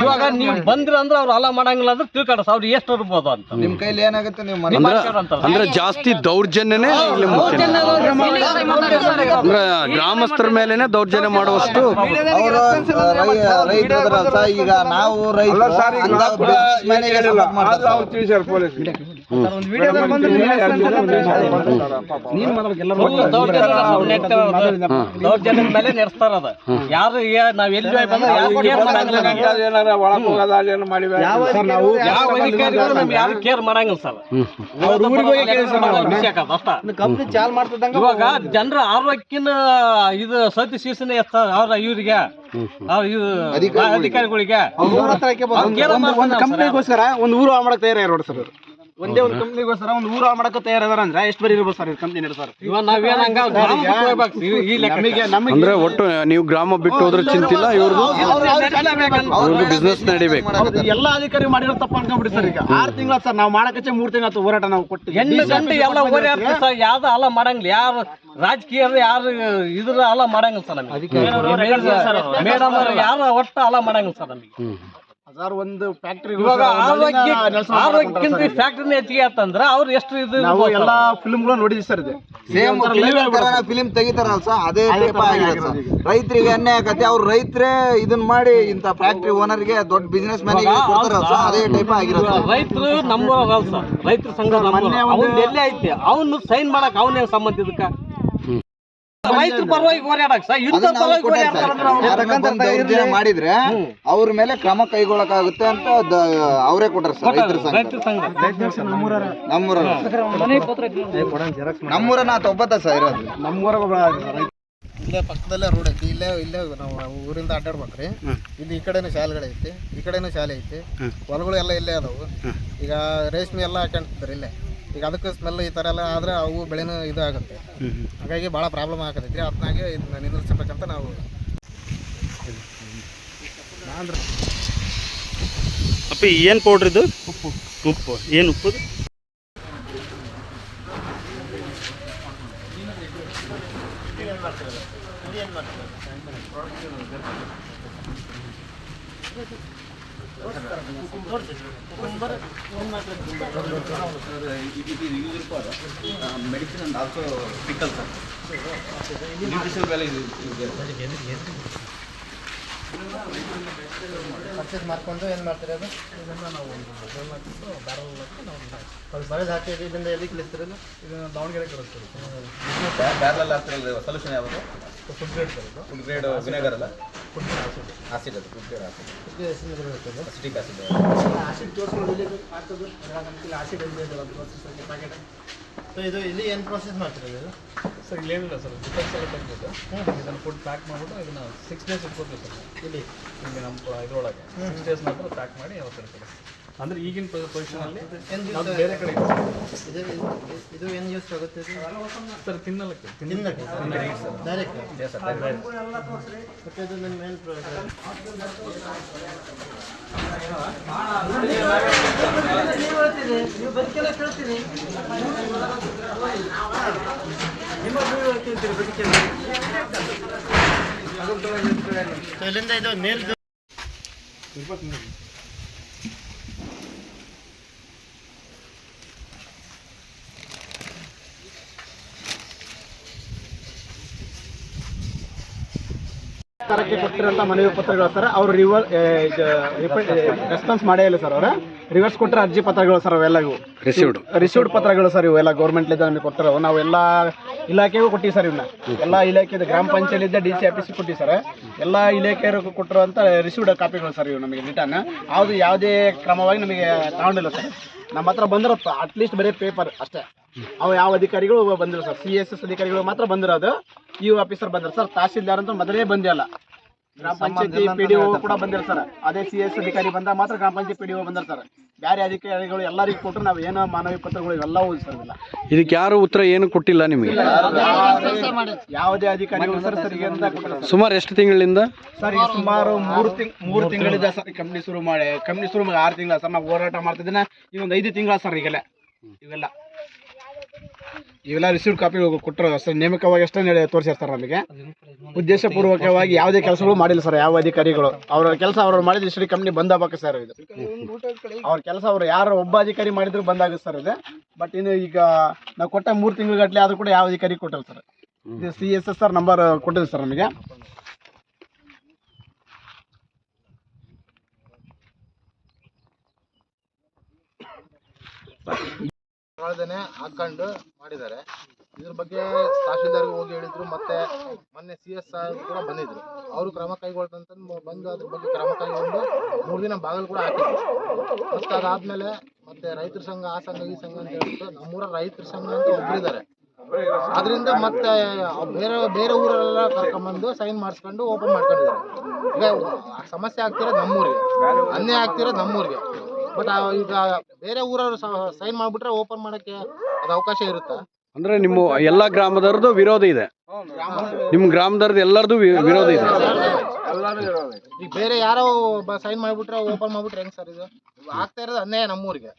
ಇವಾಗ ನೀವು ಬಂದ್ರಿ ಅಂದ್ರೆ ಅವ್ರು ಅಲ ಮಾಡಂಗಿಲ್ಲ ಅಂದ್ರೆ ತಿಳ್ಕೊಡ ಅವ್ರು ಎಷ್ಟು ಇರ್ಬೋದು ಅಂತ. ನಿಮ್ ಕೈಲಿ ಏನಾಗುತ್ತೆ ನೀವು ಮನೆ ಅಂದ್ರೆ ಜಾಸ್ತಿ ದೌರ್ಜನ್ಯನೇ ಅಂದ್ರೆ ಗ್ರಾಮಸ್ಥರ ಮೇಲೆನೆ ದೌರ್ಜನ್ಯ ಮಾಡುವಷ್ಟು ಅವರು ರೈತ ಸರ್ ಈಗ ನಾವು ರೈತ ದೌರ್ಜನ್ಯದ ಮೇಲೆ ನಡೆಸ್ತಾರ ಅದ. ಯಾರು ಏ- ನಾವ್ ಎಲ್ಲಿ ಬಂದ್ರೆ ಯಾರು ಕೇರ್ ಮಾಡಂಗಿಲ್ಲ ನಮ್ಗೆ. ಯಾವ ಅಧಿಕಾರಿಗಳು ನಮ್ಗೆ ಯಾರು ಕೇರ್ ಮಾಡಂಗಿಲ್ಲ ಸರ್. ಅವ್ರ ಊರಿಗೆ ಹೋಗಿ ಕೇಳಿ ಸರ್ ನಾವು. ವಿಷಯ ಆಗದ ಅಷ್ಟ. ಕಂಪ್ನಿ ಚಾಲ್ ಮಾಡ್ತಿದ್ದಂಗ ಇವಾಗ ಜನರ ಆರೋಗ್ಯಕ್ಕಿನ ಇದು ಸತಿ ಶಿಕ್ಷಣ ಎತ್ತ ಅವ್ರ ಇವ್ರಿಗೆ ಅವ್ರ ಇವ್ರು ಅಧಿಕಾರಿಗಳಿಗೆ. ಅವ್ರ ಹತ್ರ ಕಂಪ್ನಿಗೋಸ್ಕರ ಒಂದು ಊರು ಹಾಳು ಮಾಡಕ್ ತಯಾರ ಸರ್. ಒಂದೇ ಒಂದು ಕಂಪ್ನಿಗೋಸ್ಕರ ಒಂದು ಊರ ಮಾಡಕ ತಯಾರ ತಯಾರದಾರ ಅಂದ್ರೆ ಎಷ್ಟು ಬರೀ ಇರ್ಬೋದು ಸರ್ ಕಂಪ್ನಿ ನಡೆಸಾರ ಇವಾಗ ನಾವೇನ್ ಹಂಗ ಗ್ರಾಮಕ್ಕೆ ಈ- ಈ ನಮಗೆ ನಮಗೆ ಅಂದ್ರೆ ಒಟ್ಟು ನೀವು ಗ್ರಾಮ ಬಿಟ್ಟು ಹೋದ್ರೆ ಚಿಂತಿಲ್ಲ ಇವ್ರದ್ದು ಇವ್ರದ್ದು ಬಿಸ್ನೆಸ್ ನಡಿಬೇಕು. ಎಲ್ಲ ಅಧಿಕಾರಿ ಮಾಡಿರೋ ತಪ್ಪ ಅನ್ಕೊಂಡ್ಬಿಡಿ ಸರ್ ಈಗ. ಆರು ತಿಂಗಳ ಸರ್ ನಾವು ಮಾಡಕಚ್ಚೆ ಮೂರ್ ತಿಂಗಳ ಹೋರಾಟ ನಾವು ಕೊಟ್ಟು ಹೆಣ್ಣು ಗಂಟೆ ಎಲ್ಲ ಓಡಾಡ್ತಾರೆ ಸರ್ ಯಾವ್ದು ಅಲ್ಲ ಮಾಡಂಗಿಲ್ಲ. ಯಾರು ರಾಜಕೀಯ ಯಾರು ಇದ್ರ ಅಲ್ಲ ಮಾಡಂಗಿಲ್ಲ ಸರ್ ನಮಗೆ. ಮೇಡಮ್ ಯಾರು ಒಟ್ಟು ಅಲ್ಲ ಮಾಡಂಗಿಲ್ಲ ಸರ್ ನಮಗೆ. ಸರ್ ಒಂದು ಫ್ಯಾಕ್ಟ್ರಿ ಇವಾಗ ಆರೋಗ್ಯ ಆರೋಗ್ಯಕ್ಕಿಂತ ಫ್ಯಾಕ್ಟ್ರಿನ ಹೆಚ್ಚಿಗೆ ಆತಂದ್ರ ಅವ್ರು ಎಷ್ಟು ಇದು ನಾವು ಎಲ್ಲಾ ಫಿಲ್ಮ್ಗಳು ನೋಡಿದ್ವಿ ಸರ್ ಇದು. ಸೇಮ್ ಫಿಲಿಂ ತೆಗಿತಾರಲ್ಲ ಸರ್ ಅದೇ ಟೈಪ್ ಆಗಿದೆ ಸರ್ ರೈತರಿಗೆ ಅನ್ಯಾಯ ಆಗತ್ತೆ. ಅವ್ರು ರೈತರೇ ಇದನ್ನ ಮಾಡಿ ಇಂತ ಫ್ಯಾಕ್ಟ್ರಿ ಓನರ್ಗೆ ದೊಡ್ಡ ಬಿಸ್ನೆಸ್ ಮ್ಯಾನಿಗೆ ಕೊಡ್ತಾರಲ್ಲ ಸರ್ ಅದೇ ಟೈಪ್ ಆಗಿರೋದು. ರೈತರು ನಮ್ಮ ಸರ್ ರೈತರ ಸಂಘ ಅವ್ನ್ ಎಲ್ಲೇ ಐತಿ? ಅವನು ಸೈನ್ ಮಾಡಕ್ ಅವನೇ ಸಂಬಂಧ ಇದಕ್ಕ? ರೈತರ ಪರವಾಗಿ ಹೋರಾಡಕ್ ಸರ್ ಮಾಡಿದ್ರೆ ಅವ್ರ ಮೇಲೆ ಕ್ರಮ ಕೈಗೊಳ್ಳಕಾಗುತ್ತೆ ಅಂತ ದ- ಅವರೇ ಕೊಟ್ಟಾರ ಸರ್ ರೈತರ ಸಂಘ. ನಮ್ಮೂರ ನಮ್ಮೂರ ನಾ ತೊಬ್ಬತ್ತ ಸರ್ ಇರೋದು. ಸರ್ ಇಲ್ಲೇ ಪಕ್ಕದಲ್ಲೇ ರೋಡ್ ಐತಿ. ಇಲ್ಲೇ ಇಲ್ಲೇ ನಾವು ಊರಿಂದ ಅಡ್ಡಾಡ್ಬೇಕ್ರಿ. ಇಲ್ಲಿ ಈ ಕಡೆನೂ ಶಾಲೆಗಳೈತಿ ಈ ಕಡೆನೂ ಶಾಲೆ ಐತಿ. ಹೊಲಗಳು ಎಲ್ಲ ಇಲ್ಲೇ ಅದಾವು. ಈಗ ರೇಷ್ಮೆ ಎಲ್ಲ ಹಾಕೊಂಡಿರ್ತಾರೆ ಇಲ್ಲೇ. ಈಗ ಅದಕ್ಕೆ ಸ್ಮೆಲ್ ಈ ಥರ ಎಲ್ಲ ಆದ್ರೆ ಅವು ಬೆಳೆನೂ ಇದು ಆಗುತ್ತೆ. ಹಾಗಾಗಿ ಭಾಳ ಪ್ರಾಬ್ಲಮ್ ಆಗತೈತ್ರಿ. ಅದನ್ನಾಗೆ ಇದನ್ನ ನಿಂದಿರ್ಸಬೇಕಂತ ನಾವು ಅಪ್ಪ ಏನು ಪೌಡ್ರ್ ಇದು? ಉಪ್ಪು. ಉಪ್ಪು. ಏನು ಉಪ್ಪು ಇದು? ಪರ್ಚೇಸ್ ಮಾಡ್ಕೊಂಡು ಏನು ಮಾಡ್ತಾರೆ ಅದು? ಇದನ್ನು ನಾವು ಬ್ಯಾರಲ್ ಹಾಕ್ಬಿಟ್ಟು ಬ್ಯಾರಲ್ ಹಾಕಿ ನಾವು ಬರೋದು ಹಾಕಿ ಇದರಿಂದ ಎಲ್ಲಿ ಕಳಿಸ್ತಿರಲ್ಲ? ಇದನ್ನು ದಾವಣಗೆರೆ ಕಳಿಸ್ತೀವಿ. ಬ್ಯಾರಲ್ ಸೊಲ್ಯೂಷನ್ ಯಾವುದು? Food grade sir food grade vinegar ಅಲ್ಲ? Acid acid. ಅದು ಆಸಿಡ್ ಅಸಿಟಿಕ್ ಆಸಿಡ್ ಆಸಿಡ್ ತೋರಿಸ್ಕೊಂಡು ಇಲ್ಲಿ ಇಲ್ಲಿ ಆಸಿಡ್ ಎಲ್ಲಿ ಇದೆ ಒಂದು ಪ್ರೋಸೆಸ್ ಪ್ಯಾಕೆಟ್ ಸೊ ಇದು ಇಲ್ಲಿ ಏನು ಪ್ರೋಸೆಸ್ ಮಾಡ್ತೀರಾ ಇದು ಸರ್ ಇಲ್ಲೇನಿಲ್ಲ ಸರ್ ಡಿಫೆನ್ಸ್ ಎಲ್ಲ ತೆಗೆದ್ಬಿಟ್ಟು ಇದನ್ನು ಫುಡ್ ಪ್ಯಾಕ್ ಮಾಡ್ಬಿಟ್ಟು ಇದನ್ನು ಸಿಕ್ಸ್ ಡೇಸ್ ಇಟ್ಕೊತೀವಿ ಸರ್. ಇಲ್ಲಿ. ನಿಮಗೆ ನಮ್ಮ ಇದರೊಳಗೆ. ಸಿಕ್ಸ್ ಡೇಸ್ ನಂತರ ಪ್ಯಾಕ್ ಮಾಡಿ ಇರ್ತದೆ ಅಂದರೆ ಈಗಿನ ಪೊಸಿಷನಲ್ಲಿ ಅದು ಬೇರೆ ಕಡೆ ಇದೆ. ಏನು ಯೂಸ್ ಆಗುತ್ತೆ ಸರ್ ತಿನ್ನಲಕ್ಕೆ. ತಿನ್ನಕ್ಕೆ. ಡೈರೆಕ್ಟ್ ಮತ್ತೆ ಇದು ನಿಮ್ಮ ಮೇನ್ ಇಲ್ಲಿಂದ ಇದು ನೀರು ಸರ್ಕಾರಕ್ಕೆ ಕೊಟ್ಟಿರೋಂಥ ಮನವಿ ಪತ್ರಗಳು ಸರ್ ಅವ್ರು ರಿವರ್ ರೆಸ್ಪಾನ್ಸ್ ಮಾಡೇ ಇಲ್ಲ ಸರ್ ಅವರ. ರಿವರ್ಸ್ ಕೊಟ್ಟರೆ ಅರ್ಜಿ ಪತ್ರಗಳು ಸರ್ ಅವೆಲ್ಲ ಇವು. ರಿಸೀವ್ಡ್ ರಿಸೀವ್ಡ್ ಪತ್ರಗಳು ಸರ್ ಇವೆಲ್ಲ ಗೌರ್ಮೆಂಟ್ಲಿಂದ ನಮಗೆ ಕೊಟ್ಟಿರೋ ನಾವು ಎಲ್ಲ ಇಲಾಖೆಗೂ ಕೊಟ್ಟಿವಿ ಸರ್ ಇವನ್ನ ಎಲ್ಲ ಇಲಾಖೆದ ಗ್ರಾಮ ಪಂಚಾಯತಿಂದ ಡಿ ಸಿ ಆಫೀಸಿಗೆ ಕೊಟ್ಟಿವಿ ಸರ್. ಎಲ್ಲ ಇಲಾಖೆಯವರು ಕೊಟ್ಟಿರುವಂಥ ರಿಸೀವ್ಡ್ ಕಾಪಿಗಳು ಸರ್ ಇವು ನಮಗೆ ರಿಟರ್ನ್ ಅದು ಯಾವುದೇ ಕ್ರಮವಾಗಿ ನಮಗೆ ತಗೊಂಡಿಲ್ಲ ಸರ್. ನಮ್ಮ ಹತ್ರ ಬಂದಿರುತ್ತೆ ಅಟ್ಲೀಸ್ಟ್ ಬರೀ ಪೇಪರ್ ಅಷ್ಟೇ. ಅವು ಯಾವ ಅಧಿಕಾರಿಗಳು ಬಂದಿಲ್ಲ ಸರ್. ಸಿ ಎಸ್ ಎಸ್ ಅಧಿಕಾರಿಗಳು ಮಾತ್ರ ಬಂದಿರೋದು. ಇ ಆಫೀಸರ್ ಬಂದರು ಸರ್. ತಹಸೀಲ್ದಾರ್ ಅಂತ ಮೊದಲೇ ಬಂದಿಲ್ಲ ಗ್ರಾಮ ಪಂಚಾಯತಿ ಪಿ ಡಿ ಒ ಕೂಡ ಬಂದಿರ್ತಾರೆ. ಸರ್ ಅದೇ ಸಿ ಎಸ್ ಅಧಿಕಾರಿ ಬಂದಾಗ ಮಾತ್ರ ಗ್ರಾಮ ಪಂಚಾಯತಿ ಪಿ ಡಿ ಒ ಬಂದಿರ ಸರ್ ಬೇರೆ ಅಧಿಕಾರಿಗಳು ಎಲ್ಲರಿಗೂ ಕೊಟ್ಟರು ನಾವು ಏನೋ ಮಾನವೀಯ ಪತ್ರಗಳು ಇವೆಲ್ಲ ಓದಿ ಸರ್ ಇಲ್ಲ ಇದಕ್ಕೆ ಯಾರು ಉತ್ತರ ಏನು ಕೊಟ್ಟಿಲ್ಲ ನಿಮಗೆ? ಯಾವುದೇ ಅಧಿಕಾರಿಗಳು ಸರ್ ಸರಿಗೆ ಅಂತ ಸರ್. ಸುಮಾರು ಎಷ್ಟು ತಿಂಗಳಿಂದ? ಸರ್ ಈಗ ಸುಮಾರು ಮೂರು ತಿಂಗ್ ಮೂರು ತಿಂಗಳಿಂದ ಸರ್ ಕಂಪ್ನಿ ಶುರು ಮಾಡಿ ಕಂಪ್ನಿ ಶುರು ಮಾಡಿ ಆರು ತಿಂಗಳ ಸರ್ ನಾವು ಹೋರಾಟ ಮಾಡ್ತಿದ್ದೇನೆ. ಈಗ ಒಂದು ಐದು ತಿಂಗಳ ಸರ್ ಈಗಲೇ. ಇವೆಲ್ಲ. ಇವೆಲ್ಲ ರಿಸೀವ್ಡ್ ಕಾಪಿ ಕೊಟ್ಟರು. ಸರ್ ನೇಮಕವಾಗಿ ಅಷ್ಟೇ ತೋರಿಸಿರ್ತಾರೆ ಸರ್ ನಮಗೆ. ಉದ್ದೇಶಪೂರ್ವಕವಾಗಿ ಯಾವುದೇ ಕೆಲಸಗಳು ಮಾಡಿಲ್ಲ ಸರ್ ಯಾವ ಅಧಿಕಾರಿಗಳು. ಅವರ ಕೆಲಸ ಅವರು ಮಾಡಿದ್ರೆ ಇಷ್ಟು ಕಂಪ್ನಿ ಬಂದ್ ಆಗ್ಬೇಕು ಸರ್ ಇದು. ಅವ್ರ ಕೆಲಸ ಅವರು ಯಾರು ಒಬ್ಬ ಅಧಿಕಾರಿ ಮಾಡಿದ್ರು ಬಂದಾಗ ಸರ್ ಇದು. ಬಟ್ ಇನ್ನು ಈಗ ನಾವು ಕೊಟ್ಟ ಮೂರು ತಿಂಗಳಗಟ್ಟಲೆ ಆದ್ರೂ ಕೂಡ ಯಾವ ಅಧಿಕಾರಿ ಕೊಟ್ಟಿಲ್ಲ ಸರ್ ಇದು C S S R number ಕೊಟ್ಟಿದೆ ಸರ್ ನಮಗೆ. ಒಳಗನೆ ಹಾಕೊಂಡು ಮಾಡಿದ್ದಾರೆ. ಇದ್ರ ಬಗ್ಗೆ ತಹಶೀಲ್ದಾರ್ಗೆ ಹೋಗಿ ಹೇಳಿದ್ರು, ಮತ್ತೆ ಮೊನ್ನೆ ಸಿ ಎಸ್ ಕೂಡ ಬಂದಿದ್ರು. ಅವರು ಕ್ರಮ ಕೈಗೊಳ್ತಂತ ಬಂದು ಅದ್ರ ಬಗ್ಗೆ ಕ್ರಮ ಕೈಗೊಂಡು ಮೂರು ದಿನ ಬಾಗಿಲು ಕೂಡ ಹಾಕಿದ್ರು. ಮತ್ತೆ ಅದಾದ್ಮೇಲೆ ಮತ್ತೆ ರೈತರ ಸಂಘ, ಆ ಸಂಘ, ಈ ಸಂಘ ಅಂತ ಹೇಳ್ಬಿಟ್ಟು ನಮ್ಮೂರ ರೈತರ ಸಂಘ ಅಂತ ಒಬ್ಬರಿದ್ದಾರೆ ಅದರಿಂದ ಮತ್ತೆ ಬೇರೆ ಬೇರೆ ಊರಲ್ಲೆಲ್ಲ ಕರ್ಕೊಂಡ್ಬಂದು ಸೈನ್ ಮಾಡಿಸ್ಕೊಂಡು ಓಪನ್ ಮಾಡ್ಕೊಂಡಿದ್ದಾರೆ. ಈಗ ಸಮಸ್ಯೆ ಆಗ್ತಿರೋದು ನಮ್ಮೂರಿಗೆ. ಅನ್ಯಾಯ ಆಗ್ತಿರೋದು ನಮ್ಮೂರಿಗೆ. ಬಟ್ ಈಗ ಬೇರೆ ಊರವರು ಸೈನ್ ಮಾಡ್ಬಿಟ್ರೆ ಓಪನ್ ಮಾಡಕ್ಕೆ ಅದು ಅವಕಾಶ ಇರುತ್ತೆ? ಅಂದ್ರೆ ನಿಮ್ಮ ಎಲ್ಲಾ ಗ್ರಾಮದವ್ರದ್ದು ವಿರೋಧ ಇದೆ. ನಿಮ್ ಗ್ರಾಮದವ್ರದ್ದು ಎಲ್ಲರದು ವಿರೋಧ ಇದೆ. ಈಗ ಬೇರೆ ಯಾರೋ ಸೈನ್ ಮಾಡ್ಬಿಟ್ರೆ ಓಪನ್ ಮಾಡ್ಬಿಟ್ರೆ ಹೆಂಗ್ ಸರ್ ಇದು? ಆಗ್ತಾ ಇರೋದು ಅನ್ಯಾಯ ನಮ್ಮೂರಿಗೆ.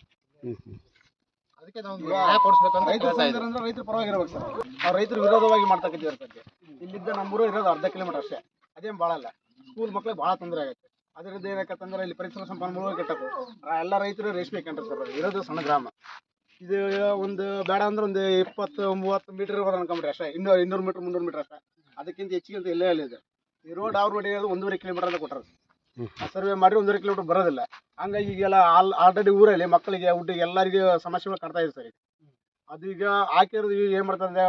ಅದಕ್ಕೆ ನಾವು ನ್ಯಾಯ ಕೊಡಿಸ್ಬೇಕಂತ ರೈತರ ಕೇಳ್ತಾ ರೈತರ ಪರವಾಗಿರ್ಬೇಕು ಸರ್ ಅವ್ರು ರೈತರು ವಿರೋಧವಾಗಿ ಮಾಡ್ತಕ್ಕಂಥ ಇಲ್ಲಿದ್ದ ನಮ್ಮೂರು ಇರೋದು ಅರ್ಧ ಕಿಲೋಮೀಟರ್ ಅಷ್ಟೇ. ಅದೇನು ಭಾಳ ಅಲ್ಲ ಸ್ಕೂಲ್ ಮಕ್ಳಿಗೆ ಭಾಳ ತೊಂದರೆ ಆಗುತ್ತೆ ಅದರಿಂದ ಏನಾಕತ್ತಂದ್ರೆ ಇಲ್ಲಿ ಪರಿಸರ ಸಂಪನ್ಮೂಲ ಕೆಟ್ಟದ್ದು. ಎಲ್ಲ ರೈತರು ರೇಷ್ಮೆ ಕಂಡ್ರೆ ಸರ್ ಇರೋದು ಸಣ್ಣ ಗ್ರಾಮ. ಇದು ಒಂದು ಬೇಡ ಅಂದ್ರೆ ಒಂದು ಇಪ್ಪತ್ತು ಮೂವತ್ತು ಮೀಟರ್ ಬರೋ ಅನ್ಕೊಂಬಿಟ್ರೆ ಅಷ್ಟೇ. ಇನ್ನೂರು ಇನ್ನೂರು ಮೀಟರ್ ಮುನ್ನೂರು ಮೀಟರ್ ಅಷ್ಟೇ. ಅದಕ್ಕಿಂತ ಹೆಚ್ಚಿಗೆ ಅಂತ ಇಲ್ಲ ಇದೆ. ಈ ರೋಡ್ ಅವ್ರ ರೋಡ್ ಇರೋದು ಒಂದೂವರೆ ಕಿಲೋಮೀಟರ್ ಅಂತ ಕೊಟ್ಟರು ಸರ್ವೆ ಮಾಡಿ ಒಂದೂವರೆ ಕಿಲೋಮೀಟರ್ ಬರೋದಿಲ್ಲ. ಹಂಗಾಗಿ ಈಗೆಲ್ಲ ಆಲ್ ಆಲ್ರೆಡಿ ಊರಲ್ಲಿ ಮಕ್ಕಳಿಗೆ ಹುಡ್ಡಿಗೆ ಎಲ್ಲರಿಗೂ ಸಮಸ್ಯೆಗಳು ಕಾಡ್ತಾ ಇದೆ ಸರ್ ಈಗ. ಅದು ಈಗ ಹಾಕಿರೋದು ಈಗ ಏನ್ ಮಾಡ್ತಾರೆ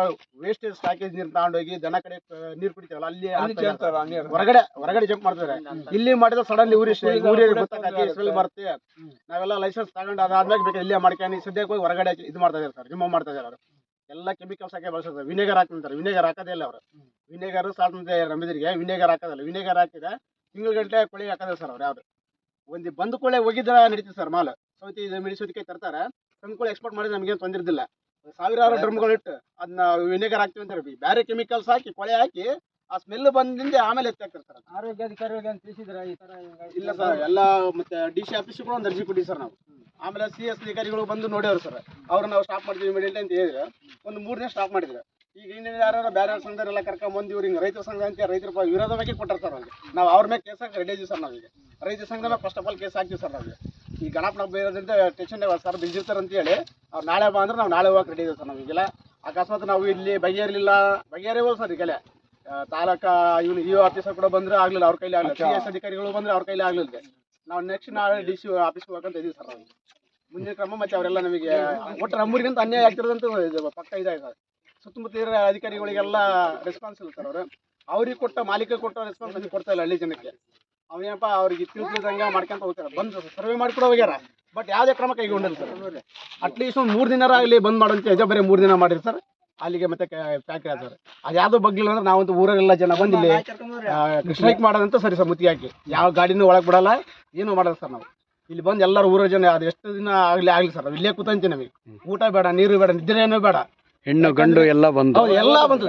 ವೇಸ್ಟೇಜ್ ಸ್ಟಾಕೇಜ್ ನೀರು ತಗೊಂಡೋಗಿ ದನ ಕಡೆ ನೀರು ಕುಡಿತಾರಲ್ಲ ಅಲ್ಲಿ. ಹೊರಗಡೆ ಹೊರಗಡೆ ಜಂಪ್ ಮಾಡ್ತಾರೆ. ಇಲ್ಲಿ ಮಾಡಿದ್ರೆ ಸಡನ್ಲಿ ಊರಿ ಗೊತ್ತಾಗತ್ತೆ ಸ್ಮೆಲ್ ಬರುತ್ತೆ. ನಾವೆಲ್ಲ ಲೈಸೆನ್ಸ್ ತಗೊಂಡು ಅದಾದ್ಮೇಲೆ ಬೇಕು ಇಲ್ಲೇ ಮಾಡ್ಕೊಂಡು ಸದ್ಯಕ್ಕೆ ಹೋಗಿ ಹೊರಗಡೆ ಇದು ಮಾಡ್ತಾ ಇರ್ತಾರೆ ಸರ್ ರಿಮೂವ್ ಮಾಡ್ತಾ ಇದ್ದಾರೆ ಅವರು. ಎಲ್ಲ ಕೆಮಿಕಲ್ಸ್ ಹಾಕಿ ಬಳಸ್ತಾರೆ ವಿನೆಗರ್ ಹಾಕ್ತಾರೆ ವಿನೆಗರ್ ಹಾಕೋದೇ ಇಲ್ಲ ಅವರು. ವಿನೆಗರ್ ಸಾಧನೆ ನಮ್ಮಿದ್ರಿಗೆ ವಿನೆಗರ್ ಹಾಕೋದಿಲ್ಲ. ವಿನೆಗರ್ ಹಾಕಿದ್ರೆ ತಿಂಗಳ ಗಂಟೆ ಕೊಳಿ ಹಾಕೋದಿಲ್ಲ ಸರ್ ಅವ್ರು ಯಾವ್ದು. ಒಂದು ಬಂದ ಕೊಳೆ ಹೋಗಿದ್ರೆ ನಡೀತದೆ ಸರ್ ಮಾಲ್. ಸೌತಿ ಮೆಣಸೋದಕ್ಕೆ ತರ್ತಾರೆ. ತಂದ್ಕೊಳ್ಳಿ ಎಕ್ಸ್ಪೋರ್ಟ್ ಮಾಡಿದ್ರೆ ನಮಗೇನು ತೊಂದಿರ್ದಿಲ್ಲ ಸಾವಿರಾರು ಡ್ರಮ್ಗಳು ಇಟ್ಟು ಅದನ್ನ ವಿನೆಗರ್ ಹಾಕ್ತೀವಿ ಅಂತಾರೆ. ಬೇರೆ ಕೆಮಿಕಲ್ಸ್ ಹಾಕಿ ಕೊಳೆ ಹಾಕಿ ಆ ಸ್ಮೆಲ್ ಬಂದಿಂದ ಆಮೇಲೆ ಎತ್ತಿ ಹಾಕ್ತಾರೆ ಸರ್ ಆರೋಗ್ಯ ಅಧಿಕಾರಿಗಳಿಗೆ ಅಂತ ತಿಳಿಸಿದ್ರ ಈ ತರ ಇಲ್ಲ ಸರ್ ಎಲ್ಲ ಮತ್ತೆ ಡಿ ಸಿ ಆಫೀಸ್ ಕೂಡ ಒಂದು ಅರ್ಜಿ ಕೊಟ್ಟಿವಿ ಸರ್ ನಾವು. ಆಮೇಲೆ ಸಿ ಎಸ್ ಅಧಿಕಾರಿಗಳು ಬಂದು ನೋಡ್ಯವ್ರು ಸರ್ ಅವ್ರು ನಾವು ಸ್ಟಾಪ್ ಮಾಡ್ತೀವಿ ಇಮಿಡಿಯೇಟ್ ಅಂತ ಹೇಳಿದ್ರೆ. ಒಂದು ಮೂರನೇ ಸ್ಟಾಪ್ ಮಾಡಿದ್ರು. ಈಗ ಇನ್ನೇನು ಯಾರು ಬೇರೆ ಸಂಘದವರೆಲ್ಲ ಇವ್ರು ಇವ್ರಿಗೆ ರೈತರ ಸಂಘ ಅಂತ ರೈತರ ವಿರೋಧವಾಗಿ ಕೊಟ್ಟರು ಸರ್ ಅವ್ರಿಗೆ. ನಾವು ಅವ್ರ ಮೇಲೆ ಕೇಸ್ ಹಾಕಿ ರೆಡಿ ಇದೀವಿ ಸರ್ ನಾವೀಗ ರೈತ ಸಂಘದ ಮೇಲೆ ಫಸ್ಟ್ ಆಫ್ ಆಲ್ ಕೇಸ್ ಹಾಕ್ತೀವಿ ಸರ್ ನಾವು ಈ ಗಣಪನ ಹಬ್ಬ ಇರೋದ್ರಿಂದ ಟೆನ್ಷನ್ ಸರ್ ಬಿಜಿರ್ತಾರೆ ಅಂತ ಹೇಳಿ ಅವ್ರು ನಾಳೆ ಬಾ ಅಂದ್ರೆ ನಾವು ನಾಳೆ ಹೋಗಕ್ಕೆ ರೆಡಿ ಇದ್ದೀವಿ ಸರ್ ನಮಗೆಲ್ಲ ಅಕಸ್ಮಾತ್ ನಾವು ಇಲ್ಲಿ ಬಗೆಹರಿಲಿಲ್ಲ ಬಗೆಹರಿವಲ್ಲ ಸರ್ ಈಗಲೇ ತಾಲಕ ಇವನು ಇ ಆಫೀಸರ್ ಕೂಡ ಬಂದ್ರೆ ಆಗ್ಲಿಲ್ಲ ಅವ್ರ ಕೈಲಿ ಆಗಲಿಲ್ಲ. ಸಿ ಎಸ್ ಅಧಿಕಾರಿಗಳು ಬಂದ್ರೆ ಅವ್ರ ಕೈಲಿ ಆಗ್ಲಿಲ್ಲ ನಾವು ನೆಕ್ಸ್ಟ್ ನಾಳೆ ಡಿ ಸಿ ಆಫೀಸ್ಗೆ ಹೋಗಂತ ಇದೀವಿ ಸರ್ ನಾವು. ಮುಂದಿನ ಕ್ರಮ ಮತ್ತೆ ಅವರೆಲ್ಲ ನಮಗೆ ಒಟ್ಟು ನಮ್ಮೂರಿಗಂತ ಅನ್ಯಾಯ ಆಗ್ತಿರೋದಂತ ಪಕ್ಕ ಇದೆ ಸರ್. ಸುತ್ತಮುತ್ತ ಇರೋ ಅಧಿಕಾರಿಗಳಿಗೆಲ್ಲ ರೆಸ್ಪಾನ್ಸ್ ಇಲ್ಲ ಸರ್ ಅವರು. ಅವ್ರಿಗೆ ಕೊಟ್ಟ ಮಾಲೀಕ ಕೊಟ್ಟ ರೆಸ್ಪಾನ್ಸ್ ಅಲ್ಲಿ ಕೊಡ್ತಾ ಇಲ್ಲ ಹಳ್ಳಿ ಜನಕ್ಕೆ. ಅವನೇನಪ್ಪ ಅವ್ರಿಗೆ ತಿಳಿದಂಗೆ ಮಾಡ್ಕೊಂತ ಹೋಗ್ತಾರೆ. ಬಂದು ಸರ್ವೆ ಮಾಡಿ ಕೂಡ ಹೋಗ್ಯಾರ. ಬಟ್ ಯಾವುದೇ ಕ್ರಮ ಕೈಗೊಂಡಿಲ್ಲ ಸರ್ ಅಟ್ಲೀಸ್ಟ್ ಒಂದು ಮೂರು ದಿನ ಆಗಲಿ ಬಂದ್ ಮಾಡೋಂತ ಯಜ ಬರೀ ಮೂರು ದಿನ ಮಾಡಿರಿ ಸರ್ ಅಲ್ಲಿಗೆ ಮತ್ತೆ ಫ್ಯಾಕ್ಟ್ರಿ ಸರ್ ಅದು ಯಾವುದೋ ಬಗ್ಗಿಲ್ಲ ಅಂದ್ರೆ ನಾವಂತೂ ಊರಲ್ಲೆಲ್ಲ ಜನ ಬಂದಿಲ್ಲಿ ಸ್ಟ್ರೈಕ್ ಮಾಡೋದಂತ ಸರಿ ಸರ್ ಮುತ್ತಿಗೆ ಹಾಕಿ. ಯಾವ ಗಾಡಿನೂ ಒಳಗೆ ಬಿಡಲ್ಲ. ಏನೂ ಮಾಡಲ್ಲ ಸರ್ ನಾವು. ಇಲ್ಲಿ ಬಂದು ಎಲ್ಲರೂ ಊರ ಜನ ಅದು ಎಷ್ಟು ದಿನ ಆಗಲಿ ಆಗಲಿ ಸರ್ ಇಲ್ಲೇ ಕೂತಂತೀವಿ ನಮಗೆ. ಊಟ ಬೇಡ ನೀರು ಬೇಡ ನಿದ್ರೆ ಏನೋ ಬೇಡ. ಹೆಣ್ಣು ಗಂಡು ಎಲ್ಲ ಬಂದು. ಎಲ್ಲ ಬಂತು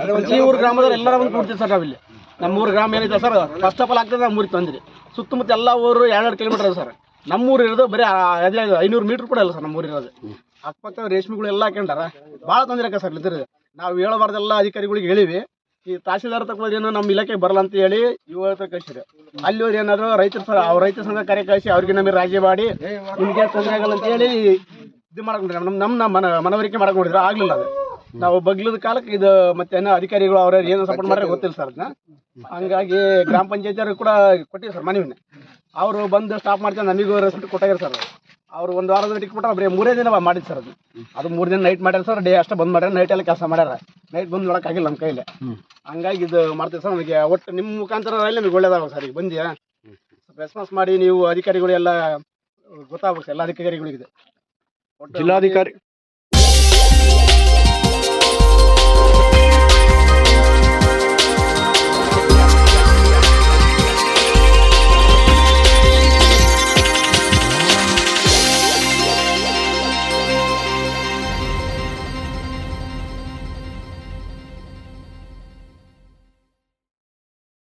ಊರು ಗ್ರಾಮದವ್ರು ಎಲ್ಲರ ಬಂದು ಕೂಡ್ತೀವಿ ಸರ್ ನಾವಿಲ್ಲಿ. ನಮ್ಮ ಊರು ಗ್ರಾಮ ಏನಿದೆ ಸರ್ ಫಸ್ಟ್ ಆಫ್ ಆಲ್ ಆಗ್ತದೆ ನಮ್ಮೂರಿಗೆ ತಂದಿರಿ. ಸುತ್ತಮುತ್ತ ಎಲ್ಲ ಊರು ಎರಡೆರಡು ಕಿಲೋಮೀಟರ್ ಇದೆ ಸರ್. ನಮ್ಮೂರು ಇರೋದು ಬರೀ ಹದಿನೈದು ಐನೂರು ಮೀಟ್ರ್ ಕೂಡ ಇಲ್ಲ ಸರ್ ನಮ್ಮ ಊರು ಇರೋದು. ಅಕ್ಕಪಕ್ಕ ರೇಷ್ಮೆಗಳು ಎಲ್ಲ ಹಾಕೊಂಡಾರ ಭಾಳ ತೊಂದರೆ ಸರ್ ಇದ್ರ ನಾವು ಹೇಳಬಾರ್ದೆಲ್ಲ ಅಧಿಕಾರಿಗಳಿಗೆ ಹೇಳಿವಿ. ಈ ತಹಸೀಲ್ದಾರ್ ತಕ್ಕ ಏನೋ ನಮ್ಮ ಇಲಾಖೆ ಬರಲ್ಲ ಅಂತ ಹೇಳಿ ಇವತ್ತು ಹತ್ರ ಕಳಿಸಿದ್ರು ಅಲ್ಲಿ ಅವ್ರು ಏನಾದ್ರು ರೈತರ ಸರ್ ಅವ್ರ ರೈತ ಸಂಘ ಕಾರ್ಯ ಕಳಿಸಿ ಅವ್ರಿಗೆ ನಮಗೆ ರಾಜಿ ಮಾಡಿ ನಿಮಗೆ ತೊಂದರೆ ಆಗಲ್ಲ ಅಂತ ಹೇಳಿ ಇದು ಮಾಡ್ಕೊಂಡ್ರೆ. ನಮ್ಮ ನಮ್ಮ ಮನ ಮನವರಿಕೆ ಮಾಡ್ಕೊಂಡಿದ್ರು. ಆಗಲಿಲ್ಲ ಅದು. ನಾವು ಬಗ್ಲದ ಕಾಲಕ್ಕೆ ಇದು ಮತ್ತೆ ಏನೋ ಅಧಿಕಾರಿಗಳು ಅವ್ರ ಏನೋ ಸಪೋರ್ಟ್ ಮಾಡ್ರೆ ಗೊತ್ತಿಲ್ಲ ಸರ್ ಅದನ್ನ. ಹಂಗಾಗಿ ಗ್ರಾಮ ಪಂಚಾಯತಿಯವ್ರಿಗೆ ಕೂಡ ಕೊಟ್ಟಿವಿ ಸರ್ ಮನವಿನ. ಅವರು ಬಂದು ಸ್ಟಾಪ್ ಮಾಡ್ತಾರೆ ನಮಗೂ ರೆಸಿಪ್ಟ್ ಕೊಟ್ಟಾಗ್ಯಾರ ಸರ್ ಅವ್ರು. ಒಂದು ವಾರದ ಟಿಕ್ ಕೊಟ್ಟಾರ ಬರೀ ಮೂರೇ ದಿನ ಮಾಡಿದ್ ಸರ್ ಅದು ಅದು ಮೂರು ದಿನ ನೈಟ್ ಮಾಡ್ಯಾರ ಸರ್ ಡೇ ಅಷ್ಟೇ ಬಂದ್ ಮಾಡ್ಯಾರ ನೈಟ್ ಎಲ್ಲ ಕೆಲಸ ಮಾಡ್ಯಾರ. ನೈಟ್ ಬಂದು ನೋಡೋಕ್ಕಾಗಿಲ್ಲ ನಮ್ಮ ಕೈಲಿ. ಹಂಗಾಗಿ ಇದು ಮಾಡ್ತೀವಿ ಸರ್ ನಮಗೆ ಒಟ್ಟು ನಿಮ್ಮ ಮುಖಾಂತರ ನಮಗೆ ಒಳ್ಳೇದಾಗ ಸರ್ ಈಗ ಬಂದ್ಯಾ? ರೆಸ್ಪಾನ್ಸ್ ಮಾಡಿ ನೀವು ಅಧಿಕಾರಿಗಳು ಎಲ್ಲ ಗೊತ್ತಾಗ್ಬೇಕು ಎಲ್ಲ ಅಧಿಕಾರಿಗಳಿಗಿದೆ. ಜಿಲ್ಲಾಧಿಕಾರಿ